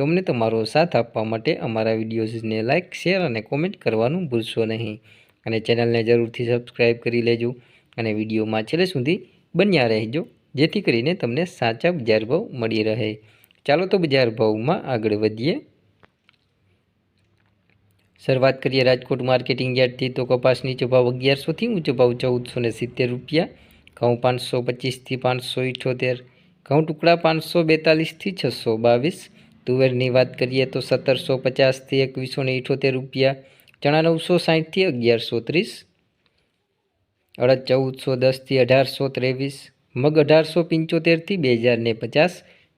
તો અમને તમારો સાથ આપવા માટે અમારા વિડીયોઝને લાઇક, શેર અને કોમેન્ટ કરવાનું ભૂલશો નહીં. અને ચેનલને જરૂરથી સબસ્ક્રાઈબ કરી લેજો અને વિડીયોમાં છેલ્લે સુધી બન્યા રહેજો, જેથી કરીને તમને સાચા બજાર ભાવ મળી રહે. ચાલો તો બજાર ભાવમાં આગળ વધીએ. શરૂઆત કરીએ રાજકોટ માર્કેટિંગ યાર્ડથી. તો કપાસ નીચો ભાવ અગિયારસોથી ઊંચો ભાવ ચૌદસો ને સિત્તેર રૂપિયા. ઘઉં પાંચસો પચીસથી પાંચસો ઇઠોતેર. ઘઉં ટુકડા પાંચસો બેતાલીસથી છસો બાવીસ. તુવેરની વાત કરીએ તો સત્તરસો પચાસથી એકવીસો ને ઇઠોતેર રૂપિયા, ચણા નવસો સાહીઠથી અગિયારસો ત્રીસ, અડદ ચૌદસો દસથી અઢારસો ત્રેવીસ, મગ અઢારસો પંચોતેરથી બે હજાર ને પચાસ,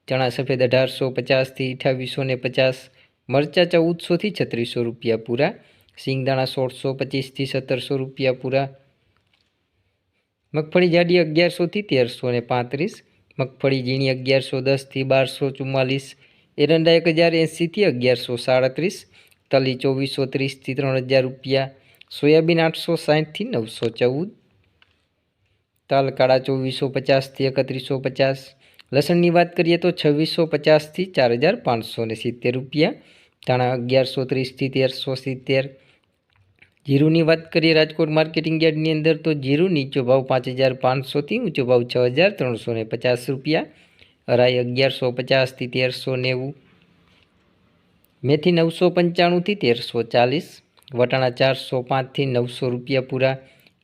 ચણા સફેદ અઢારસો પચાસથી અઠાવીસો ને પચાસ, મરચાં ચૌદસોથી છત્રીસો રૂપિયા પૂરા, સિંગદાણા સોળસો પચીસથી સત્તરસો રૂપિયા પૂરા, મગફળી જાડી અગિયારસોથી તેરસો ને પાંત્રીસ, મગફળી ઝીણી અગિયારસો દસથી બારસો ચુમ્માલીસ એરંડા એક હજાર એંસીથી અગિયારસો સાડત્રીસ, તલી ચોવીસો ત્રીસથી ત્રણ હજાર રૂપિયા, સોયાબીન આઠસો સાહીઠથી નવસો ચૌદ તલ કાળા ચોવીસો પચાસથી એકત્રીસો પચાસ, લસણની વાત કરીએ તો છવ્વીસો પચાસથી ચાર હજાર પાંચસો ને સિત્તેર રૂપિયા, ધાણા અગિયારસો ત્રીસથી તેરસો સિત્તેર, જીરુની વાત કરીએ રાજકોટ માર્કેટિંગ યાર્ડની અંદર તો જીરું નીચો ભાવ પાંચ હજાર પાંચસોથી ઊંચો ભાવ છ હજાર ત્રણસો ને પચાસ રૂપિયા અરાઈ અગિયારસો પચાસથી તેરસો નેવું. મેથી નવસો પંચાણુંથી તેરસો ચાલીસ. વટાણા ચારસો પાંચથી નવસો રૂપિયા પૂરા.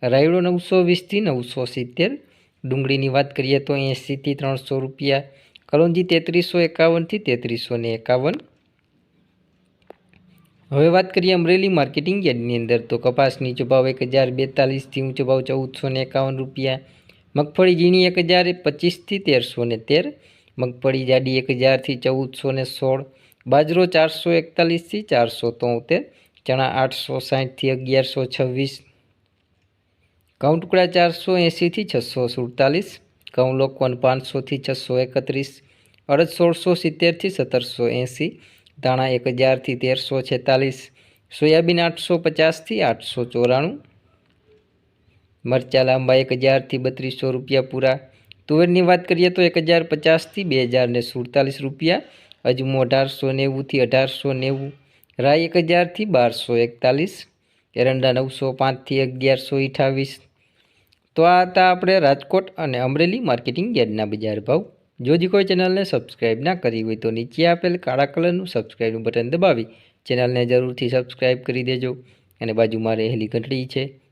રાયડો નવસો વીસથી નવસો સિત્તેર. ડુંગળીની વાત કરીએ તો એંશીથી ત્રણસો રૂપિયા. કલોંજી તેત્રીસો એકાવનથી તેત્રીસો ને એકાવન. હવે વાત કરીએ અમરેલી માર્કેટિંગ યાર્ડની અંદર તો કપાસની નીચો ભાવ એક હજાર બેતાલીસથી ઊંચો ભાવ ચૌદસો ને એકાવન રૂપિયા. મગફળી ઝીણી એક હજાર, પચીસથી તેરસો ને તેર. મગફળી જાડી એક હજારથી ચૌદસો ને સોળ. બાજરો ચારસો એકતાલીસથી ચારસો તોતેર. ચણા આઠસો સાહીઠથી અગિયારસો છવ્વીસ. ઘઉં ટુકડા ચારસો એંસીથી છસો સુડતાલીસ. ઘઉં લોકવન પાંચસોથી છસો એકત્રીસ. અડદ સોળસો સિત્તેરથી સત્તરસો એંસી ધાણા એક હજારથી તેરસો છેતાલીસ. સોયાબીન આઠસો પચાસથી આઠસો ચોરાણું. મરચા લાંબા એક હજારથી બત્રીસો રૂપિયા પૂરા. તુવેરની વાત કરીએ તો એક હજાર પચાસથી બે હજાર ને સુડતાલીસ રૂપિયા. અજમો અઢારસો નેવુંથી અઢારસો નેવું. રાઈ એક હજારથી બારસો એકતાલીસ. એરંડા નવસો પાંચથી અગિયારસો અઠાવીસ. તો આ હતા આપણે રાજકોટ અને અમરેલી માર્કેટિંગ યાર્ડના બજાર ભાવ. જો જી કોઈ ચેનલને સબસ્ક્રાઈબ ના કરી હોય તો નીચે આપેલ કાળા કલરનું સબસ્ક્રાઈબનું બટન દબાવી. ચેનલને જરૂરથી સબસ્ક્રાઈબ કરી દેજો. અને બાજુમાં રહેલી ઘંટડી છે.